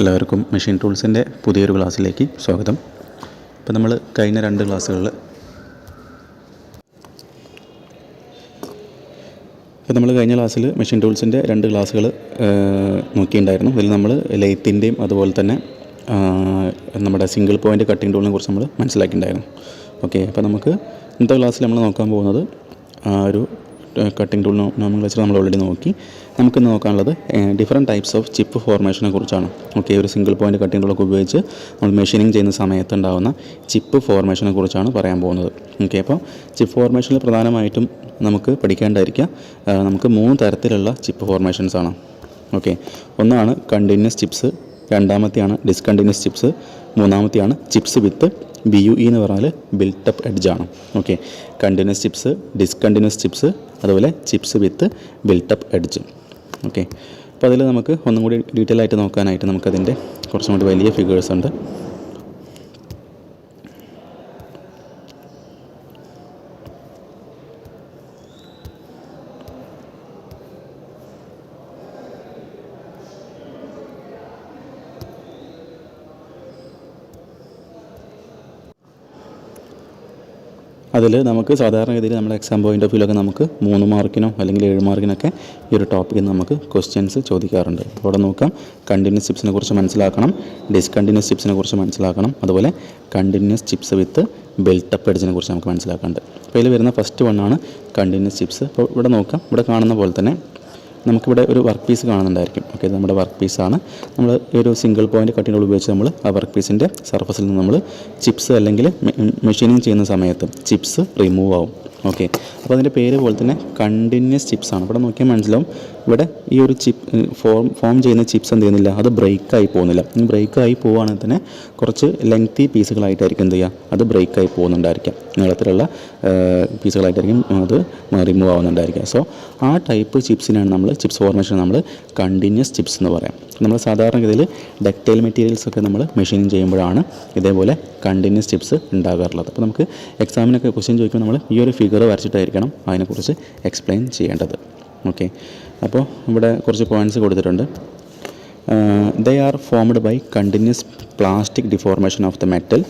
എല്ലാവർക്കും മെഷീൻ ടൂൾസിന്റെ പുതിയൊരു ക്ലാസ്സിലേക്ക് സ്വാഗതം. ഇപ്പോൾ നമ്മൾ കഴിഞ്ഞ രണ്ട് ക്ലാസ്സുകളിൽ ഇപ്പോൾ നമ്മൾ കഴിഞ്ഞ ക്ലാസ്സിൽ മെഷീൻ ടൂൾസിന്റെ രണ്ട് ക്ലാസ്സുകൾ നോക്കിയിട്ടുണ്ടായിരുന്നു. അതിൽ നമ്മൾ ലെയ്ത്തിന്റെയും അതുപോലെ തന്നെ നമ്മുടെ സിംഗിൾ പോയിന്റ് കട്ടിംഗ് ടൂളിനെ കുറിച്ച് നമ്മൾ മനസ്സിലാക്കിയിട്ടുണ്ടായിരുന്നു. ഓക്കെ അപ്പോൾ നമുക്ക് ഇന്നത്തെ ക്ലാസ്സിൽ നമ്മൾ നോക്കാൻ പോകുന്നത് ഒരു കട്ടിംഗ് ടൂൾ നോമൻക്ലേച്ചർ നമ്മൾ ഓൾറെഡി നോക്കി. നമുക്കിന്ന് നോക്കാനുള്ളത് ഡിഫറെന്റ് ടൈപ്സ് ഓഫ് ചിപ്പ് ഫോർമേഷനെ കുറിച്ചാണ്. ഓക്കെ ഒരു സിംഗിൾ പോയിന്റ് കട്ടിംഗ് ടൂളൊക്കെ ഉപയോഗിച്ച് നമ്മൾ മെഷീനിങ് ചെയ്യുന്ന സമയത്ത് ഉണ്ടാകുന്ന ചിപ്പ് ഫോർമേഷനെ കുറിച്ചാണ് പറയാൻ പോകുന്നത്. ഓക്കെ അപ്പോൾ ചിപ്പ് ഫോർമേഷനിൽ പ്രധാനമായിട്ടും നമുക്ക് പഠിക്കേണ്ടായിരിക്കുക നമുക്ക് മൂന്ന് തരത്തിലുള്ള ചിപ്പ് ഫോർമേഷൻസ് ആണ്. ഓക്കെ ഒന്നാണ് കണ്ടിന്യൂസ് ചിപ്സ് രണ്ടാമത്തെയാണ് discontinuous chips മൂന്നാമത്തെയാണ് chips with B U E എന്ന് പറഞ്ഞാൽ built up എഡ്ജാണ് okay continuous chips discontinuous chips അതുപോലെ ചിപ്സ് വിത്ത് ബിൽട്ടപ്പ് എഡ്ജും ഓക്കെ അപ്പോൾ അതിൽ നമുക്ക് ഒന്നും കൂടി ഡീറ്റെയിൽ ആയിട്ട് നോക്കാനായിട്ട് നമുക്കതിന്റെ കുറച്ചും കൂടി വലിയ ഫിഗേഴ്സ് ഉണ്ട്. അതിൽ നമുക്ക് സാധാരണഗതിയിൽ നമ്മുടെ എക്സാം പോയിന്റ് ഓഫ് വ്യൂലൊക്കെ നമുക്ക് മൂന്ന് മാർക്കിനോ അല്ലെങ്കിൽ ഏഴ് മാർക്കിനൊക്കെ ഈ ഒരു ടോപ്പിക്കിൽ നമുക്ക് ക്വസ്റ്റ്യൻസ് ചോദിക്കാറുണ്ട്. അവിടെ നോക്കാം. കണ്ടിന്യൂസ് ചിപ്സിനെ കുറിച്ച് മനസ്സിലാക്കണം. ഡിസ്കണ്ടിന്യൂസ് ചിപ്സിനെ കുറിച്ച് മനസ്സിലാക്കണം. അതുപോലെ കണ്ടിന്യൂസ് ചിപ്സ് വിത്ത് ബെൽട്ടപ്പ് എഡ്ജിനെ കുറിച്ച് നമുക്ക് മനസ്സിലാക്കാനുണ്ട്. അപ്പോൾ ഇതിൽ വരുന്ന ഫസ്റ്റ് വണ്ണാണ് കണ്ടിന്യൂസ് ചിപ്സ് അപ്പോൾ ഇവിടെ നോക്കാം. ഇവിടെ കാണുന്ന പോലെ തന്നെ നമുക്കിവിടെ ഒരു വർക്ക് പീസ് കാണുന്നുണ്ടായിരിക്കും. ഓക്കെ ഇത് നമ്മുടെ വർക്ക് പീസാണ് നമ്മൾ ഒരു സിംഗിൾ പോയിന്റ് ടൂൾ ഉപയോഗിച്ച് നമ്മൾ ആ വർക്ക് പീസിന്റെ സർഫസിൽ നിന്ന് നമ്മൾ ചിപ്സ് അല്ലെങ്കിൽ മെഷീനിങ് ചെയ്യുന്ന സമയത്ത് ചിപ്സ് റിമൂവ് ആവും. ഓക്കെ അപ്പോൾ അതിന്റെ പേര് പോലെ തന്നെ കണ്ടിന്യൂസ് ചിപ്സ് ആണ്. ഇവിടെ നോക്കിയാൽ മനസ്സിലാവും. ഇവിടെ ഈ ഒരു ചിപ്പ് ഫോം ഫോം ചെയ്യുന്ന ചിപ്സ് എന്ത് ചെയ്യുന്നില്ല? അത് ബ്രേക്കായി പോകുന്നില്ല. ബ്രേക്കായി പോവുകയാണെങ്കിൽ തന്നെ കുറച്ച് ലെങ്തി പീസുകളായിട്ടായിരിക്കും എന്ത് ചെയ്യുക? അത് ബ്രേക്കായി പോകുന്നുണ്ടായിരിക്കാം. നീളത്തിലുള്ള പീസുകളായിട്ടായിരിക്കും അത് റിമൂവ് ആവുന്നുണ്ടായിരിക്കുക സോ ആ ടൈപ്പ് ചിപ്സിനാണ് നമ്മൾ ചിപ്സ് ഫോർമേഷൻ നമ്മൾ കണ്ടിന്യൂസ് ചിപ്സ് എന്ന് പറയാം. നമ്മൾ സാധാരണഗതിയിൽ ഡക്റ്റൈൽ മെറ്റീരിയൽസ് ഒക്കെ നമ്മൾ മെഷീനിങ് ചെയ്യുമ്പോഴാണ് ഇതേപോലെ കണ്ടിന്യൂസ് ചിപ്സ് ഉണ്ടാകാറുള്ളത്. അപ്പോൾ നമുക്ക് എക്സാമിനൊക്കെ ക്വസ്റ്റ്യൻ ചോദിക്കുമ്പോൾ നമ്മൾ ഈ ഒരു ഫിഗർ വരച്ചിട്ടായിരിക്കണം അതിനെക്കുറിച്ച് എക്സ്പ്ലെയിൻ ചെയ്യേണ്ടത്. ഓക്കെ അപ്പോൾ ഇവിടെ കുറച്ച് പോയിന്റ്സ് കൊടുത്തിട്ടുണ്ട്. They are formed by continuous plastic deformation of the metal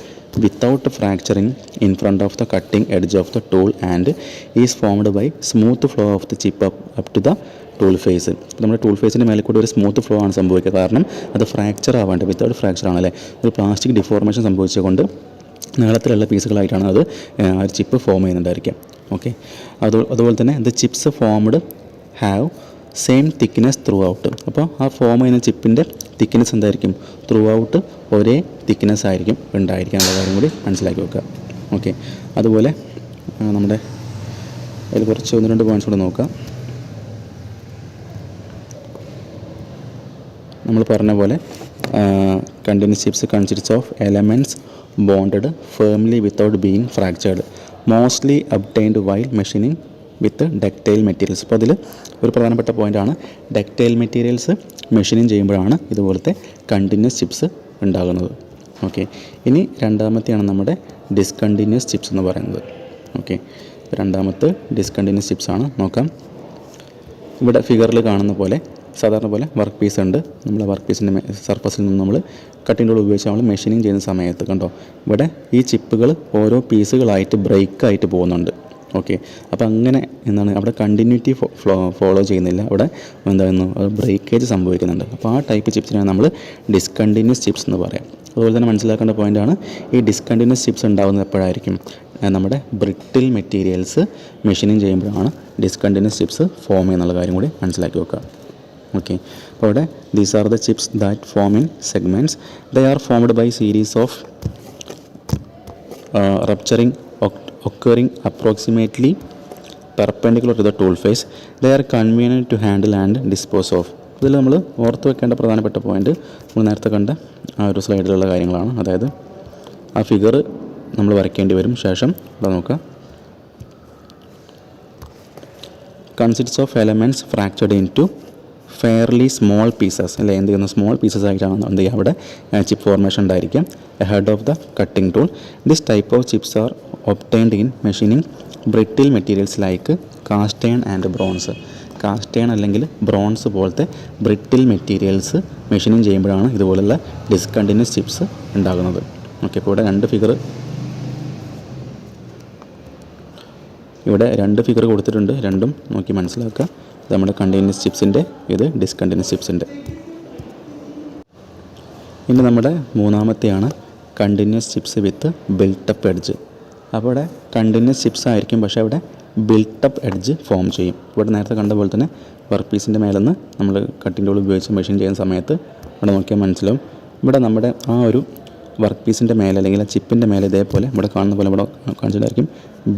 without fracturing in front of the cutting edge of the tool and is formed by smooth flow of the chip up up to the tool face നമ്മുടെ tool ഫേസിന്റെ മേലെ കൂടി ഒരു smooth flow ആണ് സംഭവിക്കുക. കാരണം അത് fracture ആവാണ്ട് without fracture ആണല്ലേ ഒരു പ്ലാസ്റ്റിക് ഡിഫോർമേഷൻ സംഭവിച്ചുകൊണ്ട് നീളത്തിലുള്ള പീസുകളായിട്ടാണ് അത് ആ ഒരു ചിപ്പ് ഫോം ചെയ്യുന്നുണ്ടായിരിക്കുക. ഓക്കെ അത് അതുപോലെ തന്നെ the chips formed have same thickness throughout അപ്പോൾ ആ ഫോം ചെയ്യുന്ന ചിപ്പിന്റെ തിക്നെസ് എന്തായിരിക്കും? ത്രൂ ഔട്ട് ഒരേ തിക്നെസ് ആയിരിക്കും ഉണ്ടായിരിക്കാനുള്ള കാര്യം കൂടി മനസ്സിലാക്കി വെക്കുക. ഓക്കെ അതുപോലെ നമ്മുടെ അതിൽ കുറച്ച് ഒന്ന് രണ്ട് പോയിന്റ്സ് കൂടെ നോക്കാം. നമ്മൾ പറഞ്ഞ പോലെ continuous chips consists of elements bonded firmly without being fractured mostly obtained while machining with ductile materials അപ്പോൾ അതിൽ ഒരു പ്രധാനപ്പെട്ട പോയിന്റാണ് ഡക്റ്റൈൽ മെറ്റീരിയൽസ് മെഷീനിങ് ചെയ്യുമ്പോഴാണ് ഇതുപോലത്തെ കണ്ടിന്യൂസ് ചിപ്സ് ഉണ്ടാകുന്നത്. ഓക്കെ ഇനി രണ്ടാമത്തെയാണ് നമ്മുടെ ഡിസ്കണ്ടിന്യൂസ് ചിപ്സ് എന്ന് പറയുന്നത്. ഓക്കെ രണ്ടാമത്തെ ഡിസ്കണ്ടിന്യൂസ് ചിപ്സാണ് നോക്കാം. ഇവിടെ ഫിഗറിൽ കാണുന്ന പോലെ സാധാരണ പോലെ വർക്ക് പീസ് ഉണ്ട്. നമ്മൾ വർക്ക് പീസിന്റെ സർഫസിൽ നിന്ന് നമ്മൾ കട്ടിംഗ് ടൂൾ ഉപയോഗിച്ച് നമ്മൾ മെഷീനിങ് ചെയ്യുന്ന സമയത്ത് കണ്ടോ? ഇവിടെ ഈ ചിപ്പുകൾ ഓരോ പീസുകളായിട്ട് ബ്രേക്കായിട്ട് പോകുന്നുണ്ട്. ഓക്കെ അപ്പോൾ അങ്ങനെ എന്താണ്? അവിടെ കണ്ടിന്യൂറ്റി ഫോളോ ചെയ്യുന്നില്ല. അവിടെ എന്തായിരുന്നു ബ്രേക്കേജ് സംഭവിക്കുന്നുണ്ട്. അപ്പോൾ ആ ടൈപ്പ് ചിപ്സിനാണ് നമ്മൾ ഡിസ്കണ്ടിന്യൂസ് ചിപ്സ് എന്ന് പറയാം. അതുപോലെ തന്നെ മനസ്സിലാക്കേണ്ട പോയിന്റാണ് ഈ ഡിസ്കണ്ടിന്യൂസ് ചിപ്സ് ഉണ്ടാകുന്നത് എപ്പോഴായിരിക്കും? നമ്മുടെ ബ്രിട്ടിൽ മെറ്റീരിയൽസ് മെഷീനിങ് ചെയ്യുമ്പോഴാണ് ഡിസ്കണ്ടിന്യൂസ് ചിപ്സ് ഫോം ചെയ്യുന്നുള്ള കാര്യം കൂടി മനസ്സിലാക്കി വെക്കുക. ഓക്കെ അപ്പോൾ ഇവിടെ these are the chips that form in segments they are formed by series of rupturing occurring approximately perpendicular to the tool face they are convenient to handle and dispose of ഇതിൽ നമ്മൾ ഓർത്ത് വെക്കേണ്ട പ്രധാനപ്പെട്ട point നമ്മൾ നേരത്തെ കണ്ട ആ ഒരു സ്ലൈഡിലുള്ള കാര്യങ്ങളാണ്. അതായത് ആ ഫിഗർ നമ്മൾ വരയ്ക്കേണ്ടി വരും. ശേഷം ഇവിടെ നോക്കുക. Consists of elements fractured into fairly small pieces അല്ലെ? എന്ത് ചെയ്യുന്ന? സ്മോൾ പീസസ് ആയിട്ടാണ് എന്ത് ചെയ്യുക? അവിടെ ചിപ്പ് ഫോർമേഷൻ ഉണ്ടായിരിക്കും head of the cutting tool this type of chips are obtained in machining brittle materials like cast iron and bronze cast iron അല്ലെങ്കിൽ bronze പോലത്തെ ബ്രിട്ടിൽ മെറ്റീരിയൽസ് മെഷീനിങ് ചെയ്യുമ്പോഴാണ് ഇതുപോലുള്ള ഡിസ്കണ്ടിന്യൂസ് ചിപ്സ് ഉണ്ടാകുന്നത്. ഓക്കെ ഇപ്പോൾ ഇവിടെ രണ്ട് figure ഇവിടെ രണ്ട് ഫിഗർ കൊടുത്തിട്ടുണ്ട്. രണ്ടും നോക്കി മനസ്സിലാക്കുക. നമ്മുടെ കണ്ടിന്യൂസ് ചിപ്സിന്റെ ഇത് ഡിസ്കണ്ടിന്യൂസ് ചിപ്സിന്റെ ഇനി നമ്മുടെ മൂന്നാമത്തെയാണ് continuous chips with built up edge അപ്പോൾ ഇവിടെ കണ്ടിന്യൂസ് ചിപ്സ് ആയിരിക്കും പക്ഷേ അവിടെ ബിൽട്ടപ്പ് എഡ്ജ് ഫോം ചെയ്യും. ഇവിടെ നേരത്തെ കണ്ട പോലെ തന്നെ വർക്ക് പീസിന്റെ മേലെ നിന്ന് നമ്മൾ കട്ടിന്റെ ഉള്ളിൽ ഉപയോഗിച്ച് മെഷീൻ ചെയ്യുന്ന സമയത്ത് ഇവിടെ നോക്കിയാൽ മനസ്സിലാവും. ഇവിടെ നമ്മുടെ ആ ഒരു വർക്ക് പീസിന്റെ മേലെ അല്ലെങ്കിൽ ആ ചിപ്പിന്റെ മേലെ ഇതേപോലെ ഇവിടെ കാണുന്ന പോലെ ഇവിടെ കാണിച്ചിട്ടായിരിക്കും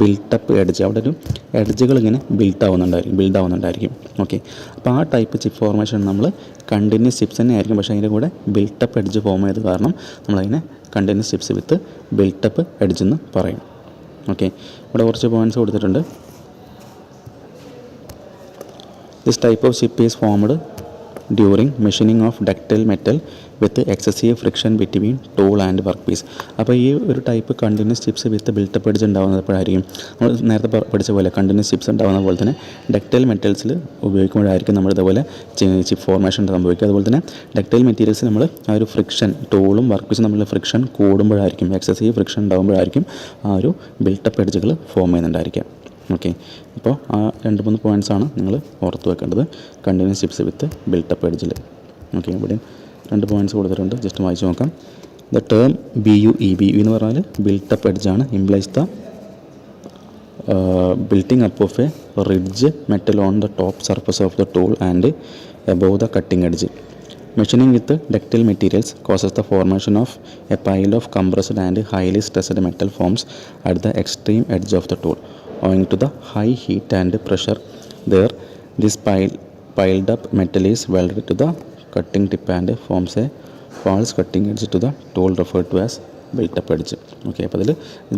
ബിൽട്ടപ്പ് എഡ്ജ് അവിടെ ഒരു എഡ്ജുകൾ ഇങ്ങനെ ബിൽട്ട് ആവുന്നുണ്ടായിരിക്കും ബിൽഡ് ആവുന്നുണ്ടായിരിക്കും. ഓക്കെ അപ്പോൾ ആ ടൈപ്പ് ചിപ്പ് ഫോർമേഷൻ നമ്മൾ കണ്ടിന്യൂസ് ചിപ്സ് തന്നെ ആയിരിക്കും. പക്ഷേ അതിന്റെ കൂടെ ബിൽട്ടപ്പ് എഡ്ജ് ഫോം ചെയ്ത് കാരണം നമ്മളതിനെ continuous chips with built up edge എന്ന് പറയും. ഓക്കെ ഇവിടെ കുറച്ച് പോയിന്റ്സ് കൊടുത്തിട്ടുണ്ട്. This type of chip is formed during machining of ductile metal with excessive friction between tool and work piece അപ്പോൾ ഈ ഒരു type continuous chips with built up edge ഉണ്ടാകുന്നത് എപ്പോഴായിരിക്കും? നമ്മൾ നേരത്തെ പഠിച്ച പോലെ കണ്ടിന്യൂസ് ചിപ്സ് ഉണ്ടാകുന്ന പോലെ തന്നെ ഡക്റ്റൈൽ മെറ്റൽസിൽ ഉപയോഗിക്കുമ്പോഴായിരിക്കും നമ്മൾ ഇതുപോലെ ചിപ്പ് ഫോർമേഷൻ സംഭവിക്കുക. അതുപോലെ തന്നെ ഡക്റ്റൈൽ മെറ്റീരിയൽസ് നമ്മൾ ആ ഒരു ഫ്രിക്ഷൻ ടൂളും വർക്ക് പീസും തമ്മിലുള്ള ഫ്രിക്ഷൻ കൂടുമ്പോഴായിരിക്കും എക്സസീവ് ഫ്രിക്ഷൻ ഉണ്ടാകുമ്പോഴായിരിക്കും ആ ഒരു ബിൽട്ടപ്പ് എഡ്ജുകൾ ഫോം ചെയ്യുന്നുണ്ടായിരിക്കുക. ഓക്കെ അപ്പോൾ ആ രണ്ട് മൂന്ന് പോയിന്റ്സ് ആണ് നിങ്ങൾ ഓർത്ത് വെക്കേണ്ടത്. Continuous chips with built up എഡ്ജിൽ ഓക്കെ ഇവിടെ രണ്ട് പോയിന്റ്സ് കൊടുത്തിട്ടുണ്ട്. ജസ്റ്റ് വായിച്ച് നോക്കാം. The term B U E B U എന്ന് പറഞ്ഞാൽ built up എഡ്ജാണ് implies the building up of a ridge metal on the top surface of the tool and above the cutting edge machining with ductile materials causes the formation of a pile of compressed and highly stressed metal forms at the extreme edge of the tool. Owing to the high heat and pressure there, this pile piled up metal is welded to the cutting tip and forms a false cutting edge to the tool referred to as built up edge okay അപ്പോൾ അതിൽ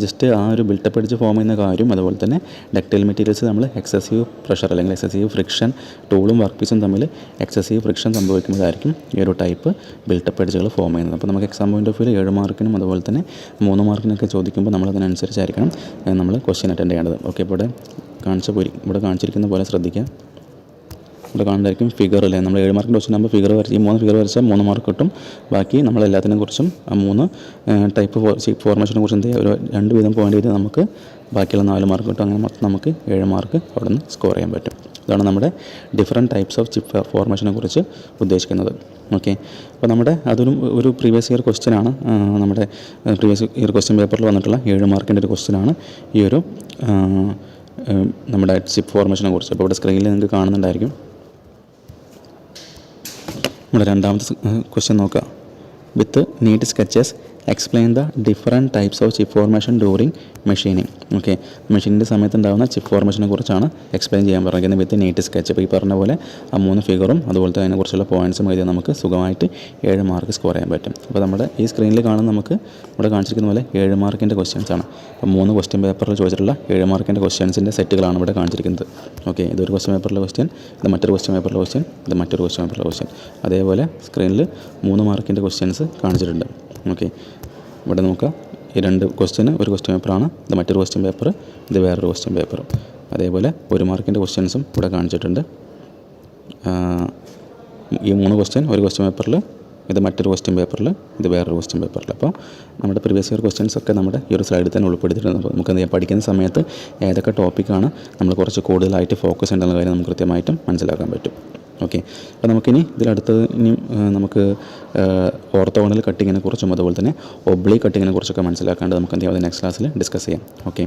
just ആ ഒരു built-up edge form ചെയ്യുന്ന കാര്യം അതുപോലെ തന്നെ ductile materials നമ്മൾ excessive pressure അല്ലെങ്കിൽ എക്സസീവ് ഫ്രിക്ഷൻ ടൂളും വർക്ക് പീസും തമ്മിൽ എക്സസീവ് ഫ്രിക്ഷൻ സംഭവിക്കുമ്പോഴായിരിക്കും ഈ ഒരു ടൈപ്പ് ബിൽട്ടപ്പ് എഡ്ജുകൾ ഫോം ചെയ്യുന്നത്. അപ്പോൾ നമുക്ക് എക്സാം പോയിന്റ് ഓഫ് വ്യൂ ഏഴ് മാർക്കിനും അതുപോലെ തന്നെ മൂന്ന് മാർക്കിനൊക്കെ ചോദിക്കുമ്പോൾ നമ്മൾ അതിനനുസരിച്ചായിരിക്കണം നമ്മൾ ക്വസ്റ്റ്യൻ അറ്റൻഡ് ചെയ്യേണ്ടത്. ഓക്കെ ഇവിടെ കാണിച്ച പോലെ ഇവിടെ കാണിച്ചിരിക്കുന്ന പോലെ ശ്രദ്ധിക്കുക. ഇവിടെ കാണുന്നതായിരിക്കും ഫിഗർ അല്ലേ? നമ്മൾ ഏഴ് മാർക്ക് ക്വസ്റ്റൻ ആകുമ്പോൾ ഫിഗർ വരച്ച് ഈ മൂന്ന് ഫിഗർ വരച്ചാൽ മൂന്ന് മാർക്ക് കിട്ടും. ബാക്കി നമ്മൾ എല്ലാത്തിനെ കുറിച്ചും ആ മൂന്ന് ടൈപ്പ് ഫോർമേഷനെ കുറിച്ച് എന്ത് ഒരു രണ്ട് വിധം പോയിന്റ് ചെയ്ത് നമുക്ക് ബാക്കിയുള്ള നാല് മാർക്ക് കിട്ടും. അങ്ങനെ മൊത്തം നമുക്ക് ഏഴ് മാർക്ക് അവിടെ നിന്ന് സ്കോർ ചെയ്യാൻ പറ്റും. ഇതാണ് നമ്മുടെ ഡിഫറെന്റ് ടൈപ്സ് ഓഫ് ചിപ്പ് ഫോർമേഷനെ കുറിച്ച് ഉദ്ദേശിക്കുന്നത്. ഓക്കെ അപ്പോൾ നമ്മുടെ അതൊരു ഒരു പ്രീവിയസ് ഇയർ ക്വസ്റ്റ്യൻ ആണ്. നമ്മുടെ പ്രീവിയസ് ഇയർ ക്വസ്റ്റ്യൻ പേപ്പറിൽ വന്നിട്ടുള്ള ഏഴ് മാർക്കിന്റെ ഒരു ക്വസ്റ്റ്യൻ ആണ് ഈ ഒരു നമ്മുടെ ചിപ്പ് ഫോർമേഷനെ കുറിച്ച്. അപ്പോൾ ഇവിടെ സ്ക്രീനിൽ നിങ്ങൾക്ക് കാണുന്നുണ്ടായിരിക്കും. നമ്മുടെ രണ്ടാമത്തെ ക്വസ്റ്റ്യൻ നോക്കുക. With neat sketches explain the different types of chip formation during machining okay മെഷീനിന്റെ സമയത്ത് ഉണ്ടാകുന്ന ചിപ്പ് ഫോർമേഷനെ കുറിച്ചാണ് എക്സ്പ്ലെയിൻ ചെയ്യാൻ പറഞ്ഞിരിക്കുന്നത്. വിത്ത് നീറ്റ് സ്കെച്ച് അപ്പോൾ ഈ പറഞ്ഞ പോലെ ആ മൂന്ന് ഫിഗറും അതുപോലെ തന്നെ അതിനെക്കുറിച്ചുള്ള പോയിന്റ്സും എഴുതി നമുക്ക് സുഖമായിട്ട് ഏഴ് മാർക്ക് സ്കോർ ചെയ്യാൻ പറ്റും. അപ്പോൾ നമ്മുടെ ഈ സ്ക്രീനിൽ കാണുന്ന നമുക്ക് ഇവിടെ കാണിച്ചിരിക്കുന്ന പോലെ ഏഴ് മാർക്കിന്റെ ക്വസ്റ്റ്യൻസ് ആണ്. അപ്പോൾ മൂന്ന് ക്വസ്റ്റ്യൻ പേപ്പറിൽ ചോദിച്ചിട്ടുള്ള ഏഴ് മാർക്കിന്റെ ക്വസ്റ്റ്യൻസിന്റെ സെറ്റുകളാണ് ഇവിടെ കാണിച്ചിരിക്കുന്നത്. ഓക്കെ ഇതൊരു ക്വസ്റ്റ്യൻ പേപ്പറിലെ ക്വസ്റ്റ്യൻ ഇത് മറ്റൊരു ക്വസ്റ്റ്യൻ പേപ്പറിലെ ക്വസ്റ്റ്യൻ ഇത് മറ്റൊരു ക്വസ്റ്റ്യൻ പേപ്പറിലെ ക്വസ്റ്റ്യൻ അതേപോലെ സ്ക്രീനിൽ മൂന്ന് മാർക്കിന്റെ ക്വസ്റ്റ്യൻസ് കാണിച്ചിട്ടുണ്ട്. ഓക്കെ. ഇവിടെ നോക്കുക. ഈ രണ്ട് ക്വസ്റ്റ്യന് ഒരു ക്വസ്റ്റ്യൻ പേപ്പറാണ് ഇത് മറ്റൊരു ക്വസ്റ്റ്യൻ പേപ്പർ ഇത് വേറൊരു ക്വസ്റ്റ്യൻ പേപ്പർ അതേപോലെ ഒരു മാർക്കിന്റെ ക്വസ്റ്റ്യൻസും ഇവിടെ കാണിച്ചിട്ടുണ്ട്. ഈ മൂന്ന് ക്വസ്റ്റ്യൻ ഒരു ക്വസ്റ്റ്യൻ പേപ്പറിൽ ഇത് മറ്റൊരു ക്വസ്റ്റ്യൻ പേപ്പറിൽ ഇത് വേറൊരു ക്വസ്റ്റ്യൻ പേപ്പറിൽ അപ്പോൾ നമ്മുടെ പ്രീവിയസ് ഇയർ ക്വസ്റ്റ്യൻസ് ഒക്കെ നമ്മുടെ ഈ ഒരു സ്ലൈഡിൽ തന്നെ ഉൾപ്പെടുത്തിയിട്ടുണ്ട്. അപ്പോൾ നമുക്ക് ചെയ്യാം പഠിക്കുന്ന സമയത്ത് ഏതൊക്കെ ടോപ്പിക്കാണ് നമ്മൾ കുറച്ച് കൂടുതലായിട്ട് ഫോക്കസ് ഉണ്ടെന്ന കാര്യം നമുക്ക് കൃത്യമായിട്ടും മനസ്സിലാക്കാൻ പറ്റും. ഓക്കെ. അപ്പോൾ നമുക്കിനി ഇതിൽ അടുത്തത് ഇനി നമുക്ക് ഓർത്തോണൽ കട്ടിങ്ങിനെ കുറിച്ചും അതുപോലെ തന്നെ ഒബ്ലി കട്ടിങ്ങിനെ കുറിച്ചൊക്കെ മനസ്സിലാക്കാണ്ട് നമുക്ക് എന്ത് ചെയ്യാം? നെക്സ്റ്റ് ക്ലാസ്സിൽ ഡിസ്കസ് ചെയ്യാം. ഓക്കെ.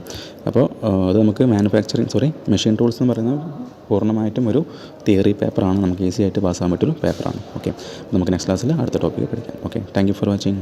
അപ്പോൾ അത് നമുക്ക് മാനുഫാക്ചറിങ് സോറി മെഷീൻ ടൂൾസ് എന്ന് പറയുന്നത് പൂർണമായിട്ടും ഒരു തിയറി പേപ്പറാണ് നമുക്ക് ഈസി ആയിട്ട് പാസ്സാകാൻ പറ്റുന്ന പേപ്പറാണ് ഓക്കെ. നമുക്ക് നെക്സ്റ്റ് ക്ലാസ്സിൽ അടുത്ത ടോപ്പിക്ക് പഠിക്കാം. ഓക്കെ. Thank for watching